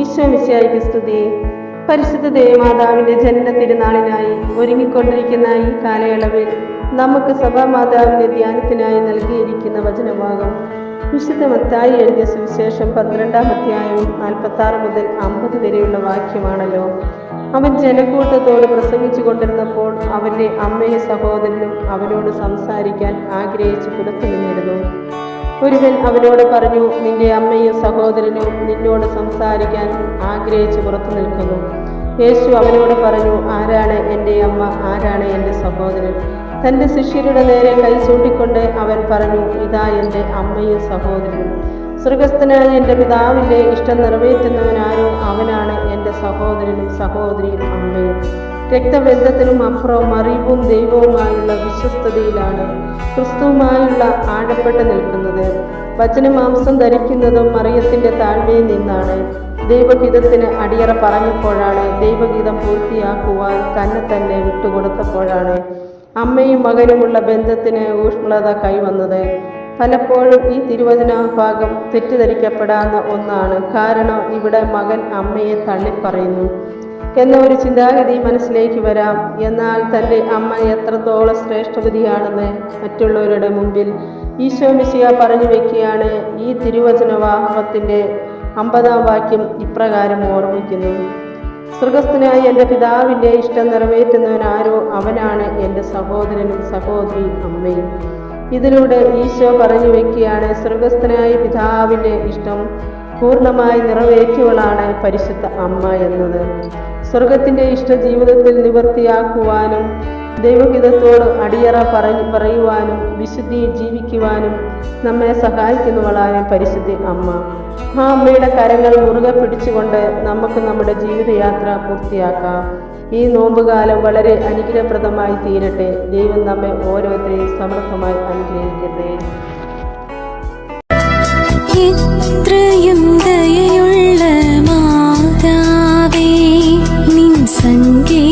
ഈശോ മിശിയായിക്ക് സ്തുതി. പരിശുദ്ധ ദേവമാതാവിന്റെ ജനന തിരുനാളിനായി ഒരുങ്ങിക്കൊണ്ടിരിക്കുന്ന ഈ കാലയളവിൽ നമുക്ക് സഭാമാതാവിന്റെ ധ്യാനത്തിനായി നൽകിയിരിക്കുന്ന വചനമാകും വിശുദ്ധ മത്തായി എഴുതിയ സുവിശേഷം പന്ത്രണ്ടാം അധ്യായവും നാൽപ്പത്തി ആറ് മുതൽ അമ്പത് വരെയുള്ള വാക്യമാണല്ലോ. അവൻ ജനക്കൂട്ടത്തോട് പ്രസംഗിച്ചു കൊണ്ടിരുന്നപ്പോൾ അവന്റെ അമ്മയും സഹോദരനും അവനോട് സംസാരിക്കാൻ ആഗ്രഹിച്ച് പുറത്തു നിന്നിരുന്നു ഒരുവൻ അവനോട് പറഞ്ഞു നിന്റെ അമ്മയും സഹോദരനും നിന്നോട് സംസാരിക്കാൻ ആഗ്രഹിച്ച് പുറത്തു നിൽക്കുന്നു. യേശു അവനോട് പറഞ്ഞു ആരാണ് എന്റെ അമ്മ? ആരാണ് എന്റെ സഹോദരൻ? തന്റെ ശിഷ്യരുടെ നേരെ കൈ ചൂണ്ടിക്കൊണ്ട് അവൻ പറഞ്ഞു ഇതാ എന്റെ അമ്മയും സഹോദരനും. സ്വർഗസ്ഥനായ എന്റെ പിതാവിന്റെ ഇഷ്ടം നിറവേറ്റുന്നവനാരോ അവനാണ് എന്റെ സഹോദരനും സഹോദരിയും അമ്മയും. രക്തബന്ധത്തിനും അപ്പുറവും അറിവും ദൈവവുമായുള്ള വിശ്വസ്തതയിലാണ് ക്രിസ്തുവുമായുള്ള ആഴപ്പെട്ട് നിൽക്കുന്നത്. വചനമാംസം ധരിക്കുന്നതും മറിയത്തിന്റെ താഴ്മയിൽ നിന്നാണ്. ദൈവഗീതത്തിന് അടിയറ പറഞ്ഞപ്പോഴാണ് ദൈവഗീതം പൂർത്തിയാക്കുവാൻ തന്നെ തന്നെ വിട്ടുകൊടുത്തപ്പോഴാണ് അമ്മയും മകനുമുള്ള ബന്ധത്തിന് ഊഷ്മളത കൈവന്നത്. പലപ്പോഴും ഈ തിരുവചന ഭാഗം തെറ്റിദ്ധരിക്കപ്പെടാവുന്ന ഒന്നാണ്. കാരണം ഇവിടെ മകൻ അമ്മയെ തള്ളിപ്പറയുന്നു. എന്ന ഒരു ചിന്താഗതി മനസ്സിലേക്ക് വരാം. എന്നാൽ തന്റെ അമ്മ എത്രത്തോളം ശ്രേഷ്ഠവതിയാണെന്ന് മറ്റുള്ളവരുടെ മുമ്പിൽ ഈശോ മിശിയ പറഞ്ഞു വെക്കുകയാണ്. ഈ തിരുവചനവാഹവത്തിന്റെ അമ്പതാം വാക്യം ഇപ്രകാരം ഓർമ്മിക്കുന്നു. സൃഗസ്ഥനായി എന്റെ പിതാവിന്റെ ഇഷ്ടം നിറവേറ്റുന്നവനാരോ? അവനാണ് എന്റെ സഹോദരനും സഹോദരിയും അമ്മയും. ഇതിലൂടെ ഈശോ പറഞ്ഞു വെക്കുകയാണ് സ്വർഗസ്ഥനായ പിതാവിന്റെ ഇഷ്ടം. പൂർണമായി നിറവേറ്റിയവളാണ് പരിശുദ്ധ അമ്മ എന്നത്. സ്വർഗത്തിന്റെ ഇഷ്ട ജീവിതത്തിൽ നിവൃത്തിയാക്കുവാനും ദൈവഹിതത്തോട് അടിയറ പറഞ്ഞു പറയുവാനും വിശുദ്ധി ജീവിക്കുവാനും നമ്മെ സഹായിക്കുന്നവളായ പരിശുദ്ധി അമ്മ. ആ അമ്മയുടെ കരങ്ങൾ മുറുകെ പിടിച്ചുകൊണ്ട് നമുക്ക് നമ്മുടെ ജീവിതയാത്ര പൂർത്തിയാക്കാം. ഈ നോമ്പുകാലം വളരെ അനുഗ്രഹപ്രദമായി തീരട്ടെ. ദൈവം നമ്മെ ഓരോരുത്തരെയും സമർത്ഥമായി അനുഗ്രഹിക്കട്ടെ. 曾经